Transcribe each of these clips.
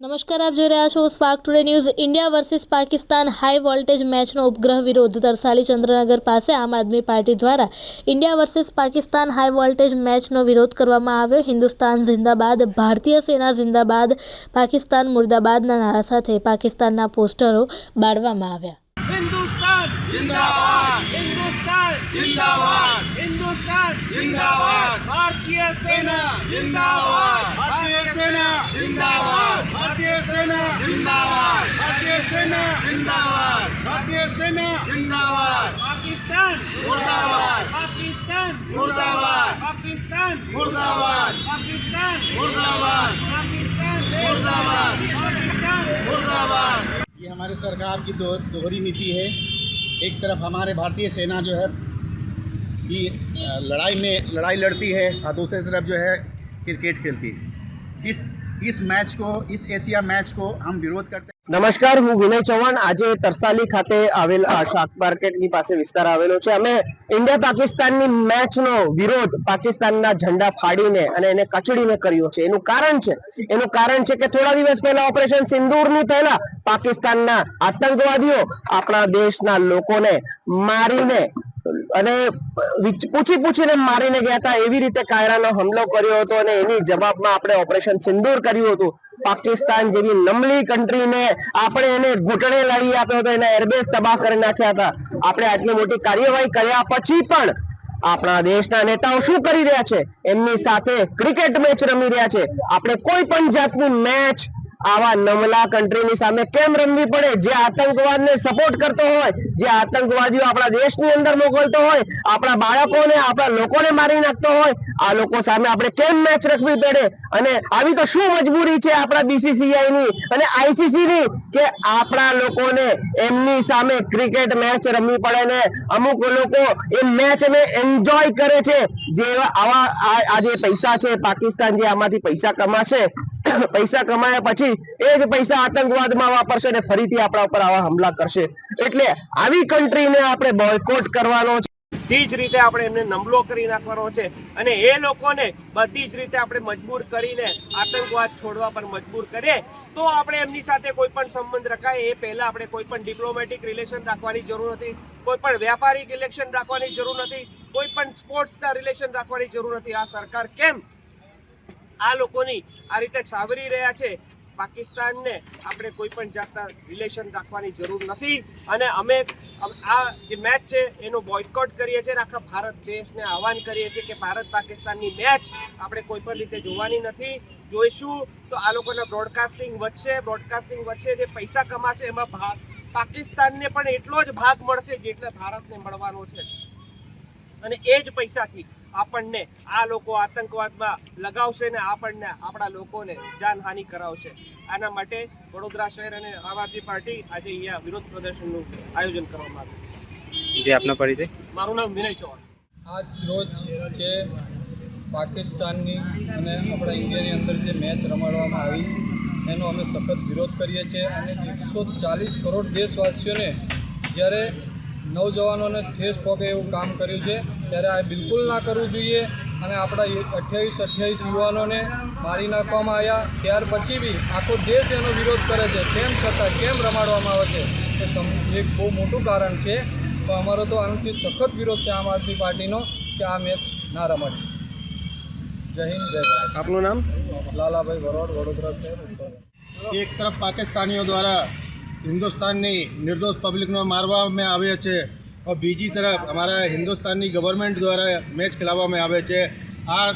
નમસ્કાર, આપ જોઈ રહ્યા છો spark today news India versus Pakistan high voltage મેચનો ઉપગ્રહ વિરોધ તરસાલી ચંદ્રનગર પાસે આમ આદમી પાર્ટી દ્વારા India versus Pakistan high voltage મેચનો વિરોધ કરવામાં આવ્યો. હિન્દુસ્તાન જિંદાબાદ, ભારતીય સેના જિંદાબાદ, પાકિસ્તાન મુર્દાબાદના નારા સાથે પાકિસ્તાનના પોસ્ટરો બાળવામાં આવ્યા. जिंदाबाद हिंदुस्तान जिंदाबाद हिंदुस्तान जिंदाबाद भारतीय सेना जिंदाबाद भारतीय सेना जिंदाबाद भारतीय सेना जिंदाबाद भारतीय सेना जिंदाबाद भारतीय सेना जिंदाबाद पाकिस्तान मुर्दाबाद पाकिस्तान मुर्दाबाद पाकिस्तान मुर्दाबाद पाकिस्तान मुर्दाबाद पाकिस्तान मुर्दाबाद पाकिस्तान मुर्दाबाद ये हमारी सरकार की दो दोहरी नीति है एक तरफ हमारे भारतीय सेना जो है कि अ, लड़ाई में लड़ाई लड़ती है और दूसरी तरफ जो है क्रिकेट खेलती है इस इस मैच को इस एशिया मैच को हम विरोध करते हैं નમસ્કાર હું વિનય ચૌહાણ આજે તરસાલી ખાતે આવેલ આ શાક માર્કેટની પાસે વિસ્તાર આવેલો છે અમે ઇન્ડિયા પાકિસ્તાનની મેચનો વિરોધ પાકિસ્તાનના ઝંડા ફાડીને અને એને કચડીને કર્યો છે એનું કારણ છે એનું કારણ છે કે થોડા દિવસ પહેલા ઓપરેશન સિંદૂરની પહેલા પાકિસ્તાનના આતંકવાદીઓ આપણા દેશના લોકોને મારીને અને પૂછી પૂછીને મારીને ગયા હતા, એવી રીતે કાયરાનો હુમલો કર્યો હતો અને એની જવાબમાં આપણે ઓપરેશન સિંદૂર કર્યું હતું. પાકિસ્તાન જેવી નમલી કન્ટ્રીને આપણે એને ઘૂંટણે લાવી આપ્યો હતો, એના એરબેઝ તબાહ કરી નાખ્યા હતા. આપણે આટલી મોટી કાર્યવાહી કર્યા પછી પણ આપણા દેશના નેતાઓ શું કરી રહ્યા છે? એમની સાથે ક્રિકેટ મેચ રમી રહ્યા છે. આપણે કોઈ પણ જાતની મેચ આવા નમલા કન્ટ્રીની સામે કેમ રમવી પડે? જે આતંકવાદને સપોર્ટ કરતો હોય, જે આતંકવાદીઓ આપણા દેશની અંદર મોકલતો હોય, આપણા બાળકોને, આપણા લોકોને મારી નાખતો હોય, આ લોકો સામે આપણે કેમ મેચ રખવી પડે? અને આવી તો શું મજબૂરી છે આપણા બીસીસીઆઈ ની? અને આઈસીસી ની? કે આપણા લોકોને એમની સામે ક્રિકેટ મેચ રમવી પડે ને અમુક લોકો એ મેચ ને એન્જોય કરે છે. જે આવા આ જે પૈસા છે, પાકિસ્તાન જે આમાંથી પૈસા કમાશે, પૈસા કમાયા પછી એ જ પૈસા આતંકવાદમાં વાપરશે અને ફરીથી આપણા ઉપર આવા હુમલા કરશે. એટલે આવી કન્ટ્રીને આપણે બોયકોટ કરવાનો છે. બધી જ રીતે આપણે એમને નમલો કરી નાખવાનો છે. અને એ લોકોને બધી જ રીતે આપણે મજબૂર કરીને આતંકવાદ છોડવા પર મજબૂર કરીએ, તો આપણે એમની સાથે કોઈ પણ સંબંધ રખાય. એ પહેલા આપણે કોઈ પણ ડિપ્લોમેટિક રિલેશન રાખવાની જરૂર નથી. કોઈ પણ વ્યાપારિક રિલેશન રાખવાની જરૂર નથી. કોઈ પણ સ્પોર્ટ્સના રિલેશન રાખવાની જરૂર નથી. આ સરકાર કેમ આ લોકોની આ રીતે છાવરી રહ્યા છે? પાકિસ્તાનને આપણે કોઈ પણ જાતના રિલેશન રાખવાની જરૂર નથી. અને અમે આ જે મેચ છે, એનો બોયકોટ કરીએ છીએ આખા ભારત દેશને આહવાન કરીએ છીએ કે ભારત પાકિસ્તાનની મેચ આપણે કોઈ પણ રીતે જોવાની નથી. જોઈશું તો આ લોકોના બ્રોડકાસ્ટિંગ વધશે બ્રોડકાસ્ટિંગ વધશે, જે પૈસા કમાશે, એમાં ભાગ પાકિસ્તાનને પણ એટલો જ ભાગ મળશે જેટલા ભારતને મળવાનો છે. અને એ જ પૈસાથી આપણને આ લોકો આતંકવાદમાં લગાવશે ને આપણને આપણા લોકોને જાનહાનિ કરાવશે. આના માટે વડોદરા શહેર અને આમ આદમી પાર્ટી આજે અહીંયા વિરોધ પ્રદર્શનનું આયોજન કરવામાં આવ્યું. જે આપનો પરિચય? મારું નામ વિનય ચૌહાણ. આજ રોજ જે પાકિસ્તાનની અને આપણા ઇન્ડિયાની અંદર જે મેચ રમાડવામાં આવી એનો અમે સખત વિરોધ કરીએ છીએ અને એકસો ચાલીસ કરોડ દેશવાસીઓને જ્યારે નવજવાનોને ઠેસ પહોંચે એવું કામ કર્યું છે. ત્યારે આ બિલકુલ ના કરવું જોઈએ અને આપણા અઠ્યાવીસ અઠ્યાવીસ યુવાનોને મારી નાખવામાં આવ્યા. ત્યાર પછી બી આખો દેશ એનો વિરોધ કરે છે. તેમ છતાં કેમ રમાડવામાં આવે છે? એ સમ એક બહુ મોટું કારણ છે. તો અમારો તો આનાથી સખત વિરોધ છે આમ આદમી પાર્ટીનો કે આ મેચ ના રમાડે. જય હિન્દ જય ભારત. આપનું નામ? લાલાભાઈ વરોડ વડોદરા શહેર. એક તરફ પાકિસ્તાનીઓ દ્વારા હિન્દુસ્તાનની નિર્દોષ પબ્લિકનો મારવામાં આવે છે બીજી તરફ અમારા હિન્દુસ્તાનની ગવર્મેન્ટ દ્વારા મેચ ખેલાવવામાં આવે છે. આ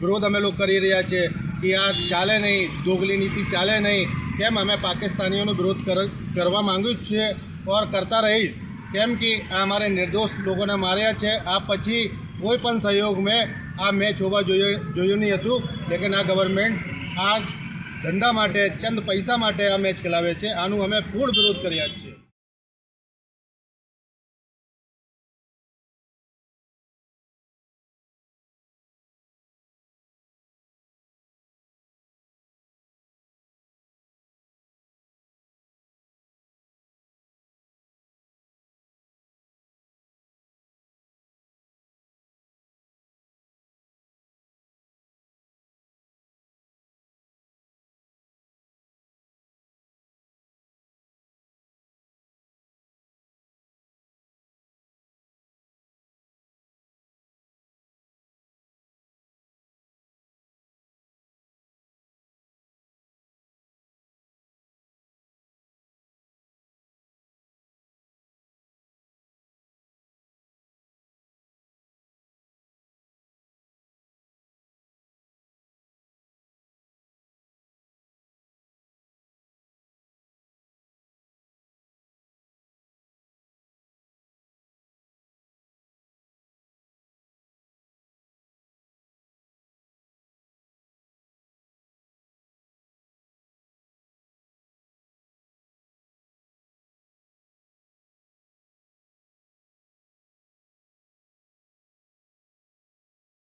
વિરોધ અમે લોકો કરી રહ્યા છે કે આ ચાલે નહીં, દોગલી નીતિ ચાલે નહીં. કેમ અમે પાકિસ્તાનીઓનો વિરોધ કર- કરવા માંગ્યું જ છે ઓર કરતા રહીશ. કેમ કે આ અમારે નિર્દોષ લોકોને માર્યા છે. આ પછી કોઈ પણ સહયોગ મેં આ મેચ હોવા જોઈએ જોયું નહીં હતું. લેકિન આ ગવર્મેન્ટ આ ધંધા માટે, ચંદ પૈસા માટે આ મેચ ખેલાવે છે આનું અમે પૂર્ણ વિરોધ કર્યા છે